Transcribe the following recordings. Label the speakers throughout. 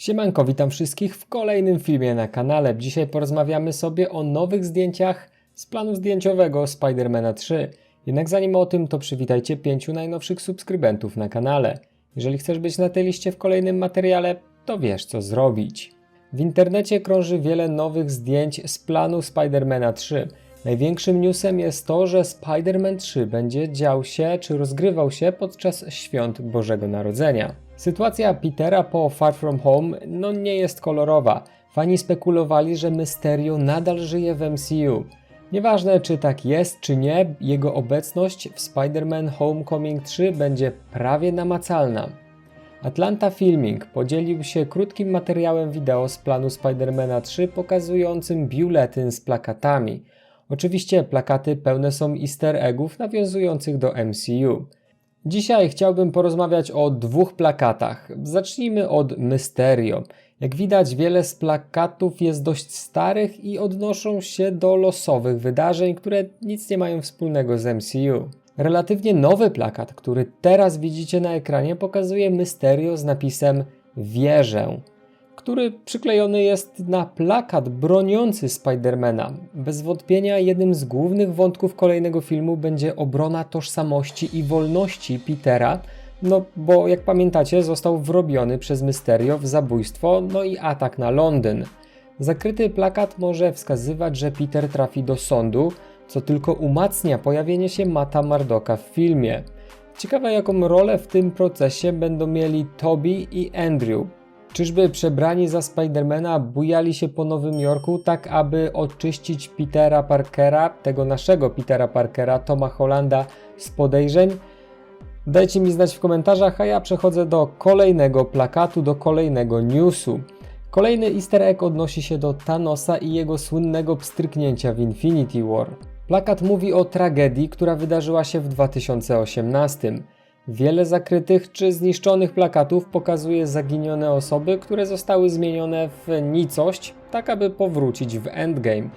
Speaker 1: Siemanko, witam wszystkich w kolejnym filmie na kanale. Dzisiaj porozmawiamy sobie o nowych zdjęciach z planu zdjęciowego Spidermana 3. Jednak zanim o tym, to przywitajcie pięciu najnowszych subskrybentów na kanale. Jeżeli chcesz być na tej liście w kolejnym materiale, to wiesz co zrobić. W internecie krąży wiele nowych zdjęć z planu Spidermana 3. Największym newsem jest to, że Spider-Man 3 będzie dział się czy rozgrywał się podczas świąt Bożego Narodzenia. Sytuacja Petera po Far From Home no nie jest kolorowa. Fani spekulowali, że Mysterio nadal żyje w MCU. Nieważne czy tak jest czy nie, jego obecność w Spider-Man Homecoming 3 będzie prawie namacalna. Atlanta Filming podzielił się krótkim materiałem wideo z planu Spidermana 3 pokazującym biuletyn z plakatami. Oczywiście plakaty pełne są easter eggów nawiązujących do MCU. Dzisiaj chciałbym porozmawiać o dwóch plakatach. Zacznijmy od Mysterio. Jak widać, wiele z plakatów jest dość starych i odnoszą się do losowych wydarzeń, które nic nie mają wspólnego z MCU. Relatywnie nowy plakat, który teraz widzicie na ekranie, pokazuje Mysterio z napisem Wierzę, który przyklejony jest na plakat broniący Spidermana. Bez wątpienia jednym z głównych wątków kolejnego filmu będzie obrona tożsamości i wolności Petera, no bo jak pamiętacie został wrobiony przez Mysterio w zabójstwo, no i atak na Londyn. Zakryty plakat może wskazywać, że Peter trafi do sądu, co tylko umacnia pojawienie się Mata Mardoka w filmie. Ciekawe jaką rolę w tym procesie będą mieli Toby i Andrew. Czyżby przebrani za Spidermana bujali się po Nowym Jorku tak, aby oczyścić Petera Parkera, tego naszego Petera Parkera, Toma Hollanda z podejrzeń? Dajcie mi znać w komentarzach, a ja przechodzę do kolejnego plakatu, do kolejnego newsu. Kolejny easter egg odnosi się do Thanosa i jego słynnego pstryknięcia w Infinity War. Plakat mówi o tragedii, która wydarzyła się w 2018. Wiele zakrytych czy zniszczonych plakatów pokazuje zaginione osoby, które zostały zmienione w nicość, tak aby powrócić w endgame.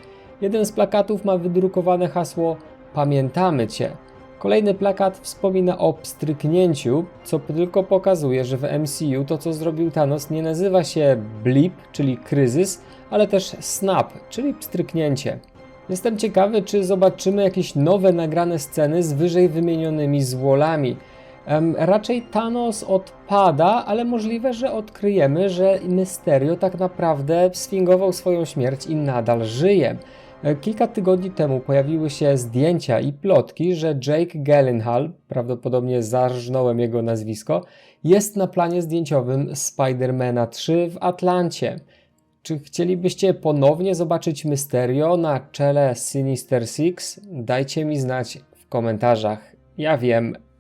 Speaker 1: Jeden z plakatów ma wydrukowane hasło Pamiętamy Cię. Kolejny plakat wspomina o pstryknięciu, co tylko pokazuje, że w MCU to co zrobił Thanos nie nazywa się blip, czyli kryzys, ale też snap, czyli pstryknięcie. Jestem ciekawy, czy zobaczymy jakieś nowe nagrane sceny z wyżej wymienionymi złolami. Raczej Thanos odpada, ale możliwe, że odkryjemy, że Mysterio tak naprawdę sfingował swoją śmierć i nadal żyje. E, Kilka tygodni temu pojawiły się zdjęcia i plotki, że Jake Gyllenhaal, prawdopodobnie zarżnąłem jego nazwisko, jest na planie zdjęciowym Spidermana 3 w Atlancie. Czy chcielibyście ponownie zobaczyć Mysterio na czele Sinister Six? Dajcie mi znać w komentarzach. Ja wiem,